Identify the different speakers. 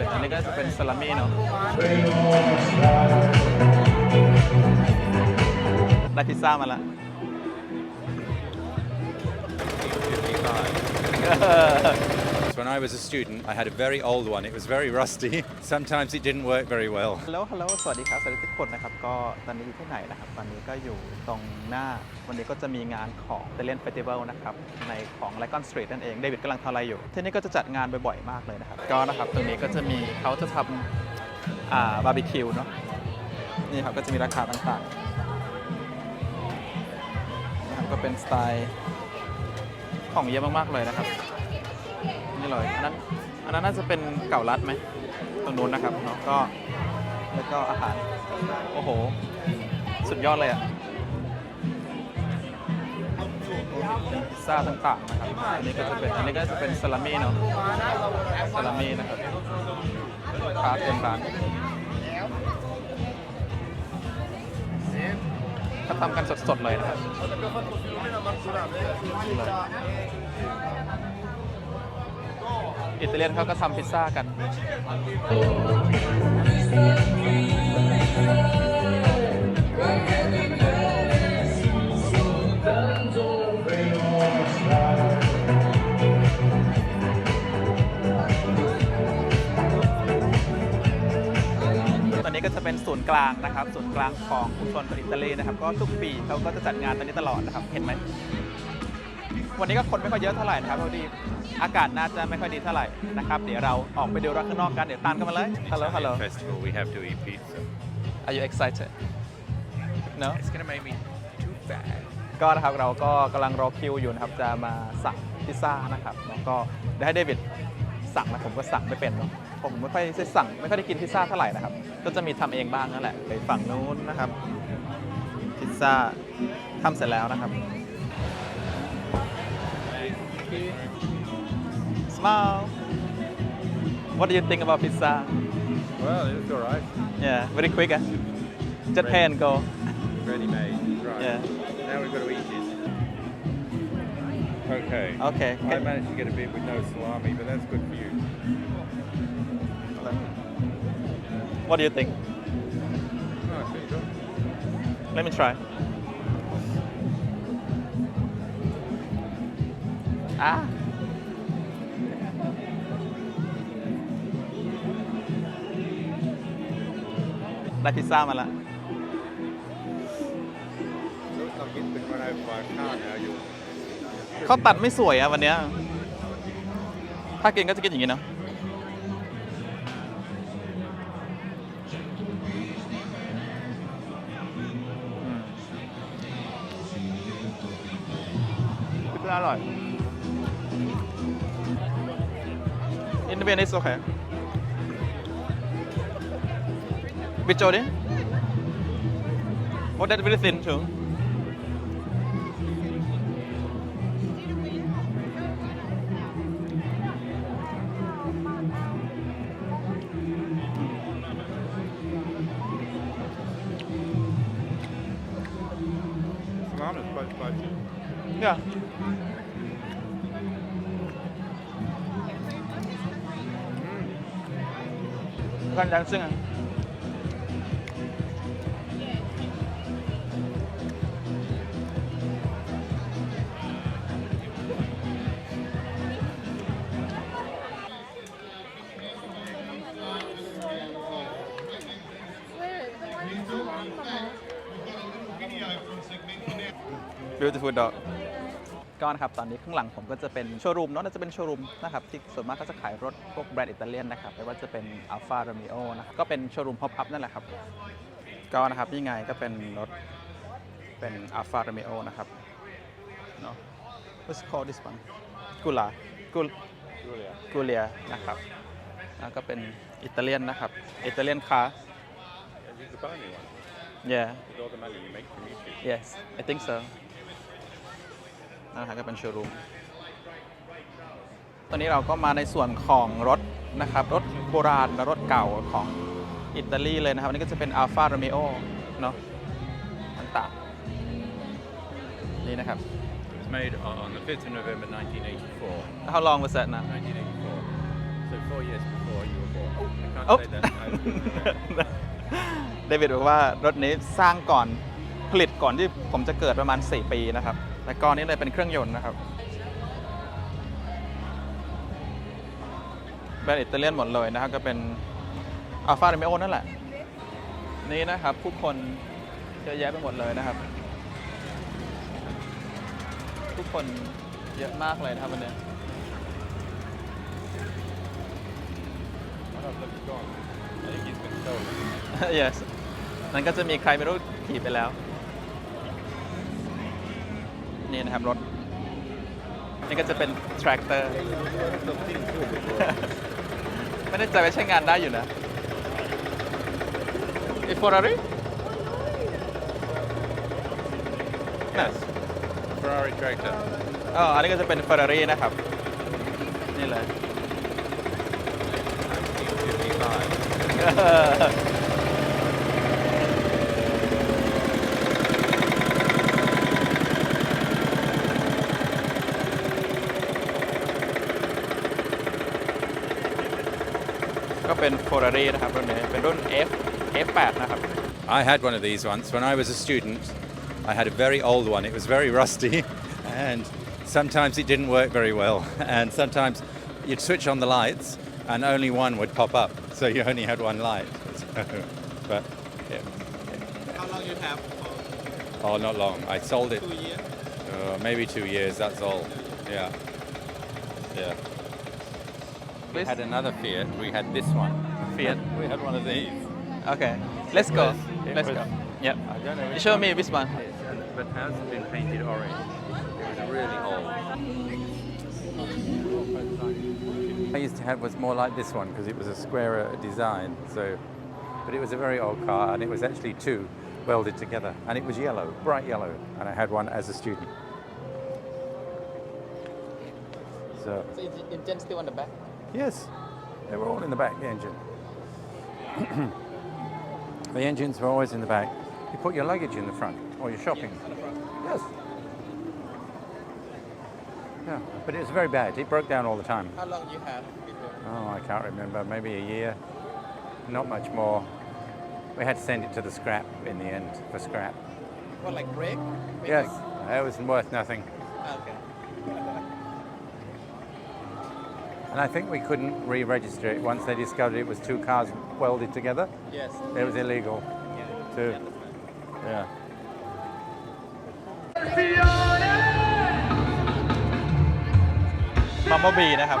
Speaker 1: เป็นอันนี้ก็จะเป็นซาลามี่เนาะได้พิซซ่ามาละ
Speaker 2: When I was a student, I had a very old one. It was very rusty. Sometimes it didn't work very well.
Speaker 1: ฮัลโหล ฮัลโหล สวัสดีครับ สวัสดีทุกคนนะครับ ก็ตอนนี้อยู่ที่ไหนนะครับ ตอนนี้ก็อยู่ตรงหน้า วันนี้ก็จะมีงานของ t a l e n Festival นะครับ ในของ l i c o n Street นั่นเอง เดวิดกำลังทำอะไรอยู่ ที่นี่ก็จะจัดงานบ่อยๆ มากเลยนะครับ ก็นะครับ ตรงนี้ก็จะมีเขาจะทำอ่าบาร์บีคิวเนาะ นี่ครับ ก็จะมีราคาต่างๆนะครับก็เป็นสไตล์ของเยอะมากๆเลยนะครับ เลยอันนั้นอันนั้นน่าจะเป็นเก่ารัดไหมตรงนู้นนะครับเนาะก็แล้วก็อาหารโอ้โห สุดยอดเลยอะพิซซ่าต่างๆนะครับอันนี้ก็จะเป็นอันนี้ก็จะเป็นซาลามี่เนาะซาลามี่นะครับคาเต็มร้านเขาทำกันสดๆเลยนะครับ อิตาเลียนเขาก็ทำพิซซ่ากัน ตอนนี้ก็จะเป็นศูนย์กลางนะครับ ศูนย์กลางของชุมชนคนอิตาลีนะครับ ก็ทุกปีเขาก็จะจัดงานตอนนี้ตลอดนะครับ เห็นไหม วันนี้ก็คนไม่ค่อยเยอะเท่าไหร่นะครับพอดี อากาศน่าจะไม่ค่อยดีเท่าไหร่นะครับ เดี๋ยวเราออกไปดูรอบข้างนอกกัน เดี๋ยวตามกันมาเลย ฮัลโหล ฮัลโหล
Speaker 2: Festival, we have to eat pizza.
Speaker 1: Are you excited No
Speaker 2: It's gonna make me too fat.
Speaker 1: ก็นะครับเราก็กำลังรอคิวอยู่นะครับจะมาสั่งพิซซ่านะครับแล้วก็เดี๋ยวให้เดวิดสั่งนะผมก็สั่งไม่เป็นเนอะผมไม่ค่อยได้สั่งไม่ค่อยได้กินพิซซ่าเท่าไหร่นะครับ ก็จะมีทำเองบ้างนั่นแหละไปฝั่งนู้นนะครับ พิซซ่าทำเสร็จแล้วนะครับ Smile What do you think about pizza
Speaker 2: Well, it's alright.
Speaker 1: Yeah very quick eh? Just pay and go
Speaker 2: Ready made. Right.
Speaker 1: Yeah.
Speaker 2: Now we've got to eat it. Okay.
Speaker 1: Okay
Speaker 2: I managed to get a bit with no salami, but that's good for you.
Speaker 1: What do you think. Let me try. Ah. Đã พิซซ่ามาละ
Speaker 2: Looks like it's been run over by a car now. You
Speaker 1: เขาตัดไม่สวยอะวันเนี้ย ถ้ากินก็จะกินอย่างนี้เนาะอืมพิซซ่าอร่อย In the Venice okay picture đi What that really thin
Speaker 2: trưởng
Speaker 1: Yeah. Gan Giáng sinh à? Beautiful dog ก็นะครับตอนนี้ข้างหลังผมก็จะเป็นโชว์รูมเนาะน่าจะเป็นโชว์รูมนะครับที่ส่วนมากก็จะขายรถพวกแบรนด์อิตาเลียนนะครับไม่ว่าจะเป็น Alfa Romeo นะครับก็เป็นโชว์รูมพ o อ up นั่นแหละครับ ก็นะครับนี่ไงก็เป็นรถเป็น Alfa Romeo นะครับเนาะ What's called this one กุลากุล
Speaker 2: Julia.
Speaker 1: กูเลียนะครับแล้วก็เป็นอิตาเลียนนะครับอิตาเลียนคาร์
Speaker 2: Is it the bony one?
Speaker 1: yeah
Speaker 2: With all the money you make from YouTube.
Speaker 1: yes I think so นะครับก็เป็นโชว์รูม ตอนนี้เราก็มาในส่วนของรถนะครับ รถโบราณและรถเก่าของอิตาลีเลยนะครับ อันนี้ก็จะเป็น Alfa Romeo เนาะต่างๆนี่นะครับ
Speaker 2: It was made on on the 5th of November 1984.
Speaker 1: How long was that now
Speaker 2: 1984. So four years before you were born. Oh, can't
Speaker 1: Oh.
Speaker 2: say that.
Speaker 1: เดวิดบอกว่ารถนี้สร้างก่อนผลิตก่อนที่ผมจะเกิดประมาณ 4 ปีนะครับแต่ก่อนนี้เลยเป็นเครื่องยนต์นะครับแบรนด์อิตาเลียนหมดเลยนะครับ ก็เป็นอัลฟา r ร m มโอนั่นแหละ นี่นะครับ ผู้คนเยอะแยะไปหมดเลยนะครับ ทุกคนเยอะมากเลยนะครับวันนี้
Speaker 2: I think he's been stolen.
Speaker 1: yes นั้นก็จะมีใครไม่รู้ขี่ไปแล้ว นี่นะครับรถ นี่ก็จะเป็น tractor ไม่แน่ใจว่าใช้งานได้อยู่นะไอ Ferrari
Speaker 2: Yes. Ferrari tractor.
Speaker 1: อ๋ออันนี้ก็จะเป็น Ferrari นะครับ นี่เลย
Speaker 2: 55.
Speaker 1: ก็เป็น Ferrari นะครับรุ่นนี้ เป็นรุ่น F F8 นะครับ
Speaker 2: I had one of these once when I was a student. I had a very old one. It was very rusty, and sometimes it didn't work very well. And sometimes you'd switch on the lights, and only one would pop up, so you only had one light. So, but yeah.
Speaker 1: How long you have
Speaker 2: oh, not long. I sold it.
Speaker 1: Two years
Speaker 2: Uh, maybe two years. That's all. Yeah. Yeah. We had another Fiat. We had this one.
Speaker 1: Fiat
Speaker 2: We had one of these.
Speaker 1: Okay let's go
Speaker 2: was-
Speaker 1: let's
Speaker 2: was-
Speaker 1: go yep
Speaker 2: I don't know.
Speaker 1: show me this one
Speaker 2: is, But has been painted orange. It was really old. I used to have was more like this one because it was a squarer design. So, but it was a very old car, and it was actually two welded together, and it was yellow, bright yellow, and I had one as a student. So
Speaker 1: so engine still on the back
Speaker 2: yes, they were all in the back. The engine. the engines were always in the back. You put your luggage in the front or your shopping. Yes. Yeah, but it was very bad. It broke down all the time.
Speaker 1: How long you have
Speaker 2: Oh, I can't remember. Maybe a year. Not much more. We had to send it to the scrap in the end for scrap.
Speaker 1: What like brake
Speaker 2: Yes, it was worth nothing.
Speaker 1: okay
Speaker 2: And I think we couldn't re-register it once they discovered it was two cars welded together.
Speaker 1: yes
Speaker 2: It was illegal. Yeah.
Speaker 1: มัม เบอร์บีนะครับ